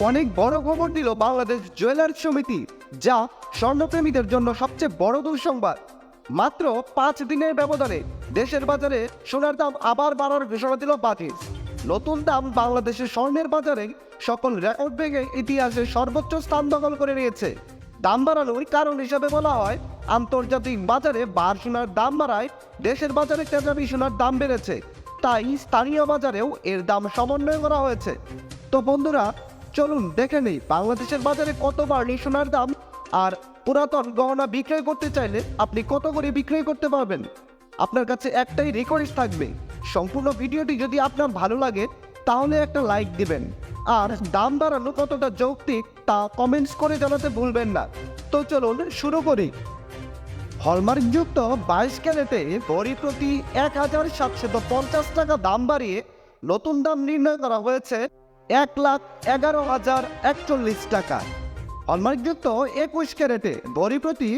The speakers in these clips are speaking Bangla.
অনেক বড় খবর দিল বাংলাদেশ জুয়েলার্স সমিতি, যা স্বর্ণপ্রেমীদের জন্য সবচেয়ে বড় দুঃসংবাদ। মাত্র পাঁচ দিনের ব্যবধানে দেশের বাজারে সোনার দাম আবার বাড়ার ঘোষণা দিল বাতিল নতুন দাম বাংলাদেশের স্বর্ণের বাজারে সকল রেকর্ড ভেঙে ইতিহাসে সর্বোচ্চ স্থান দখল করে নিয়েছে। দাম বাড়ানোর কারণ হিসাবে বলা হয়, আন্তর্জাতিক বাজারে বার সোনার দাম বাড়ায় দেশের বাজারে তেজাবি সোনার দাম বেড়েছে। তাই স্থানীয় বাজারেও এর দাম সমন্বয় করা হয়েছে। তো বন্ধুরা চলুন, দেখে নেই, বাংলাদেশের বাজারে কতবার বাড়নি সোনার দাম? আর পুরাতন গহনা বিক্রয় করতে চাইলে আপনি কত করে বিক্রয় করতে পারবেন? আপনার কাছে একটাই রিকোয়েস্ট থাকবে। সম্পূর্ণ ভিডিওটি যদি আপনার ভালো লাগে, তাহলে একটা লাইক দিবেন। আর দাম বাড়ানো কতটা যৌক্তিক, তা কমেন্টস করে জানাতে ভুলবেন না। তো চলুন, শুরু করি। হলমার্কযুক্ত বাইশ ক্যারেটে বড়ি প্রতি এক হাজার সাতশত পঞ্চাশ টাকা দাম বাড়িয়ে নতুন দাম নির্ণয় করা হয়েছে। এক লাখ এগারো হাজার একচল্লিশ টাকা। হলমার্কযুক্ত একুশ ক্যারেটে বড়ি প্রতি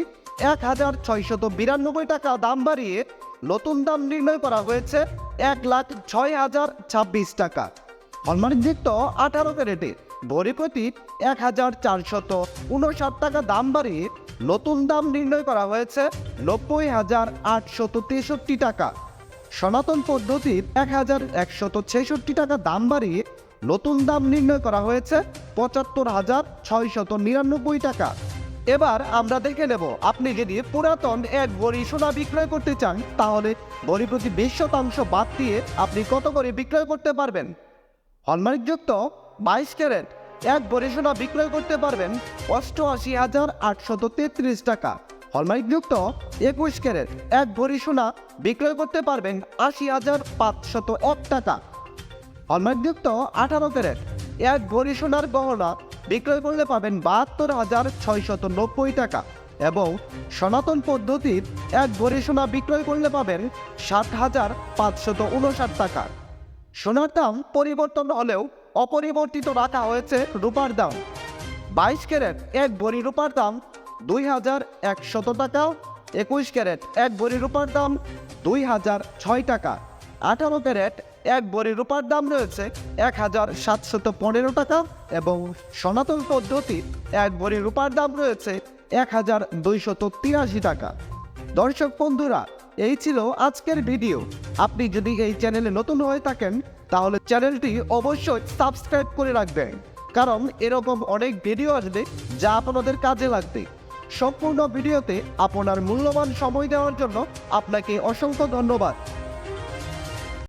এক হাজার ছয়শত বিরানব্বই টাকা দাম বাড়িয়ে নতুন দাম নির্ণয় করা হয়েছে এক লাখ ছয় হাজার ছাব্বিশ টাকা। হলমার্কযুক্ত আঠারো ক্যারেটে ভরি প্রতি এক হাজার চারশত উনষাট টাকা দাম বাড়িয়ে নতুন দাম নির্ণয় করা হয়েছে নব্বই হাজার আটশত তেষট্টি টাকা। সনাতন পদ্ধতির এক হাজার একশত ছেষট্টি টাকা দাম বাড়িয়ে নতুন দাম নির্ণয় করা হয়েছে পঁচাত্তর হাজার ছয়শত নিরানব্বই টাকা। এবার আমরা দেখে নেব, আপনি যদি পুরাতন এক বড়ি সোনা বিক্রয় করতে চান, তাহলে বড়ি প্রতি বিশ শতাংশ বাদ দিয়ে আপনি কত করে বিক্রয় করতে পারবেন? হলমার্কযুক্ত বাইশ ক্যারেট, এক ভরি সোনা বিক্রয় করতে পারবেন অষ্টআশি হাজার আটশত তেত্রিশ টাকা। হলমার্কযুক্ত একুশ ক্যারেট, এক ভরি সোনা বিক্রয় করতে পারবেন আশি হাজার পাঁচশত এক টাকা। হলমার্কযুক্ত আঠারো ক্যারেট এক ভরি সোনার গহনা বিক্রয় করলে পাবেন বাহাত্তর হাজার ছয়শত নব্বই টাকা এবং সনাতন পদ্ধতির এক ভরি সোনা বিক্রয় করলে পাবেন সাত হাজার পাঁচশত উনষাট টাকা। সোনার দাম পরিবর্তন হলেও অপরিবর্তিত রাখা হয়েছে রূপার দাম। বাইশ ক্যারেট এক ভরি রূপার দাম দুই হাজার একশত টাকা, একুশ ক্যারেট এক ভরি রূপার দাম দুই হাজার ছয় টাকা। আঠারো ক্যারেট, এক ভরি রূপার দাম রয়েছে এক হাজার সাতশত পনেরো টাকা এবং সনাতন পদ্ধতির এক ভরি রূপার দাম রয়েছে এক হাজার দুইশত তিরাশি টাকা। দর্শক বন্ধুরা, এই ছিল আজকের ভিডিও। আপনি যদি এই চ্যানেলে নতুন হয়ে থাকেন, তাহলে চ্যানেলটি অবশ্যই সাবস্ক্রাইব করে রাখবেন, কারণ এরকম অনেক ভিডিও আসবে যা আপনাদের কাজে লাগবে। সম্পূর্ণ ভিডিওতে আপনার মূল্যবান সময় দেওয়ার জন্য আপনাকে অসংখ্য ধন্যবাদ।